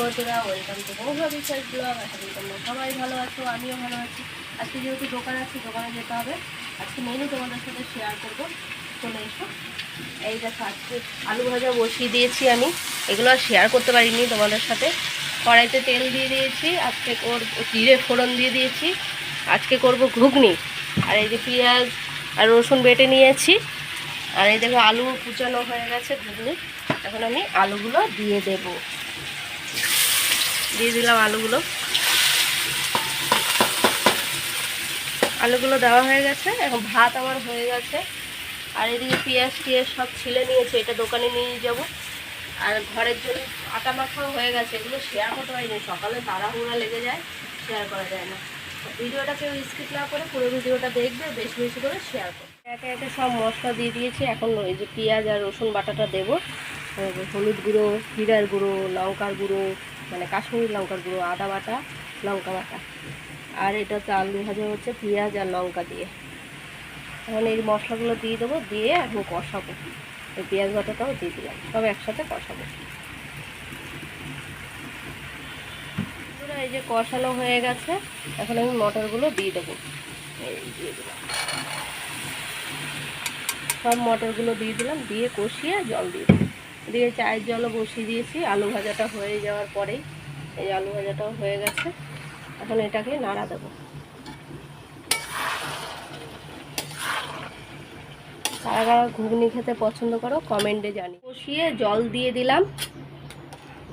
বন্ধুরা welcome to বৌভা বিশ্বাস blog আশা করি তোমরা সবাই ভালো আছো, আমিও ভালো আছি। আজকে যেহেতু দোকান আছে, দোকানে যেতে হবে। আজকে মেনু তোমাদের সাথে শেয়ার করব। চলে এসো। এই দেখো, আজকে আলু ভাজা বসিয়ে দিয়েছি আমি। এগুলো আর শেয়ার করতে পারিনি তোমাদের সাথে। কড়াইতে তেল দিয়ে দিয়েছি। আজকে ওর জিরে ফোড়ন দিয়ে দিয়েছি। আজকে করব ঘুগনি। আর এই যে পেঁয়াজ আর রসুন বেটে নিয়েছি। আর এই দেখো, আলু কুচানো হয়ে গেছে ঘুগনি। এখন আমি আলুগুলো দিয়ে দেব। দিয়ে দিলাম আলুগুলো। আলুগুলো দেওয়া হয়ে গেছে, এখন ভাত আমার হয়ে গেছে। আর এদিকে পেঁয়াজ টিয়াজ সব ছিলে নিয়েছে, এটা দোকানে নিয়ে যাব। আর ঘরের জন্য আটা মাখাও হয়ে গেছে, এগুলো শেয়ার করতে পারিনি, সকালে তাড়াহুড়া লেগে যায় শেয়ার করা যায় না। ভিডিওটা কেউ স্কিপ না করে পুরো ভিডিওটা দেখবে, বেশি বেশি করে শেয়ার করবে। একে একে সব মশলা দিয়ে দিয়েছি, এখন ওই যে পেঁয়াজ আর রসুন বাটাটা দেবো। হলুদ গুঁড়ো জিরার গুঁড়ো, লঙ্কার গুঁড়ো মানে কাশ্মীরি লঙ্কার গুঁড়ো, আদা বাটা, লঙ্কা বাটা। আর এটা হচ্ছে আলু ভাজা হচ্ছে পেঁয়াজ আর লঙ্কা দিয়ে। এখন এই মশলাগুলো দিয়ে দেবো, দিয়ে এখন কষাবো। এই পেঁয়াজ বাটাটাও দিয়ে দিলাম, সব একসাথে কষাবো। এই যে কষানো হয়ে গেছে, এখন আমি মটরগুলো দিয়ে দেবো। দিয়ে দিলাম। সব মটরগুলো দিয়ে দিলাম, দিয়ে কষিয়ে জল দিয়ে দিলাম। দিয়ে চায়ের জলও বসিয়ে দিয়েছি। আলু ভাজাটা হয়ে যাওয়ার পরেই এই আলু ভাজাটাও হয়ে গেছে। এখন এটাকে নাড়া দেবো। কারা কারা ঘুগনি খেতে পছন্দ করো কমেন্টে জানি কষিয়ে জল দিয়ে দিলাম।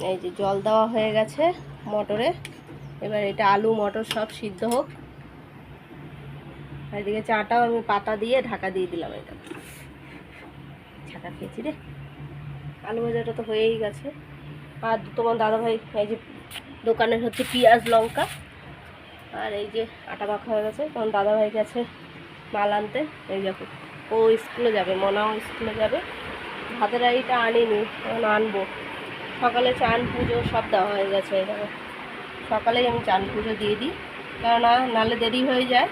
এই যে জল দেওয়া হয়ে গেছে মটরে। এবার এটা আলু, মটর সব সিদ্ধ হোক। এদিকে চাটাও আমি পাতা দিয়ে ঢাকা দিয়ে দিলাম এটা ছাকা খেয়েছি রে। আলু ভাজাটা তো হয়েই গেছে। আর তোমার দাদাভাই, এই যে দোকানের হচ্ছে পেঁয়াজ, লঙ্কা, আর এই যে আটা মাখা হয়ে গেছে। তোমার দাদাভাই গেছে মাল আনতে। এই দেখো, ও স্কুলে যাবে, মনাও স্কুলে যাবে। ভাতের আড়িটা আনিনি, এখন আনব। সকালে চান, পুজো সব দেওয়া হয়ে গেছে, এই সকালেই আমি চান, পুজো দিয়ে দিই। কেননা নালে দেরি হয়ে যায়।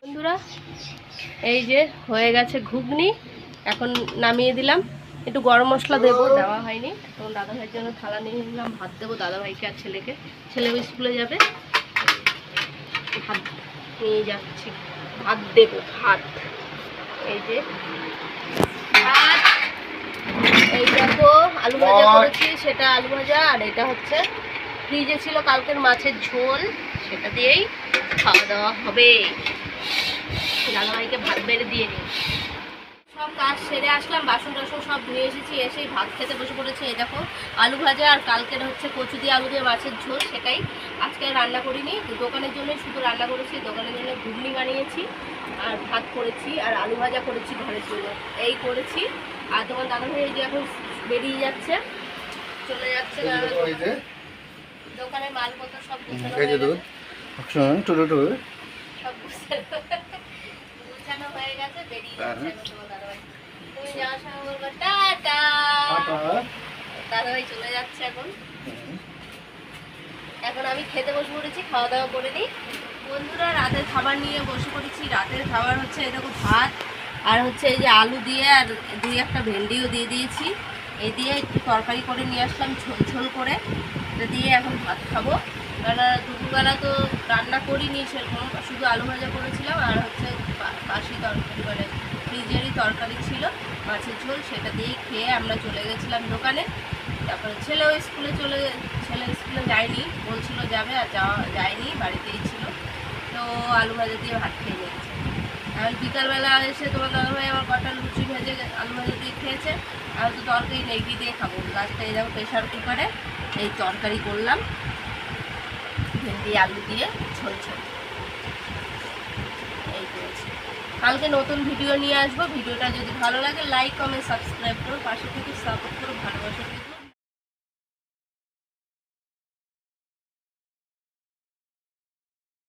বন্ধুরা, এই যে হয়ে গেছে ঘুগনি। এখন নামিয়ে দিলাম। একটু গরম মশলা দেবো দেওয়া হয়নি। তখন দাদাভাইয়ের জন্য থালা নিয়ে নিলাম ভাত দেবো দাদাভাইকে আর ছেলেকে। ছেলে স্কুলে যাবে। ভাত নিয়ে যাচ্ছি। ভাত দেবো ভাত। এই যে ভাত। এই দেখো আলু ভাজা করেছি সেটা আলু ভাজা আর এটা হচ্ছে ফ্রিজে ছিল কালকের মাছের ঝোল সেটা দিয়েই খাওয়া দাওয়া হবে। দাদাভাইকে ভাত বেড়ে দিয়ে নিই। কাজ সেরে আসলাম বাসন টাসন সব ধুয়ে এসেছি এসেই ভাত খেতে বসে পড়েছি এই দেখো আলু ভাজা আর কালকের হচ্ছে কচু দিয়ে আলু দিয়ে মাছের ঝোল সেটাই। আজকে রান্না করিনি দোকানের জন্যই শুধু রান্না করেছি দোকানের জন্য ঘুগনি বানিয়েছি আর ভাত করেছি আর আলু ভাজা করেছি ঘরের জন্য। এই করেছি আর তোমার দাদা ভাই এই যে এখন বেরিয়ে যাচ্ছে চলে যাচ্ছে দোকানের মালপত্র সব টুটু সব বেরিয়ে যাচ্ছে তোমার দাদাভাই তুমি যাওয়ার সময় বলব টাটা দাদাভাই চলে যাচ্ছে এখন। এখন আমি খেতে বসে পড়েছি খাওয়া দাওয়া করে নিই। বন্ধুরা রাতের খাবার নিয়ে বসে পড়েছি। রাতের খাবার হচ্ছে এই দেখো ভাত আর হচ্ছে এই যে আলু দিয়ে আর দুই একটা ভেন্ডিও দিয়ে দিয়েছি। এই দিয়ে একটু তরকারি করে নিয়ে আসলাম ঝোল ঝোল করে। এটা দিয়ে এখন ভাত খাব। কারণ দুপুরবেলা তো রান্না করিনি সেরকম, শুধু আলু ভাজা করেছিলাম আর হচ্ছে বাসি তরকারি মানে ফ্রিজেরই তরকারি ছিল, মাছের ঝোল, সেটা দিয়েই খেয়ে আমরা চলে গেছিলাম দোকানে। তারপরে ছেলেও স্কুলে চলে ছেলে স্কুলে যায়নি, বলছিল যাবে আর যাওয়া যায়নি, বাড়িতেই ছিল। তো আলু ভাজা দিয়ে ভাত খেয়ে নিয়েছে। আর বিকালবেলা এসে তোমার দাদাভাই আমার কটা লুচি ভেজে আলু ভাজা দিয়ে খেয়েছে। আর তো তরকারি নেগি দিয়ে খাব লাস্টে এই দেখো প্রেশার কুকারে, এই তরকারি করলাম। ভেন্ডি আলু দিয়ে ঝোল ঝোল। এই কালকে নতুন ভিডিও নিয়ে আসব। ভিডিওটা যদি ভালো লাগে লাইক কমেন্ট সাবস্ক্রাইব করো। পাশে থেকে সাপোর্ট করো, ভালোবাসা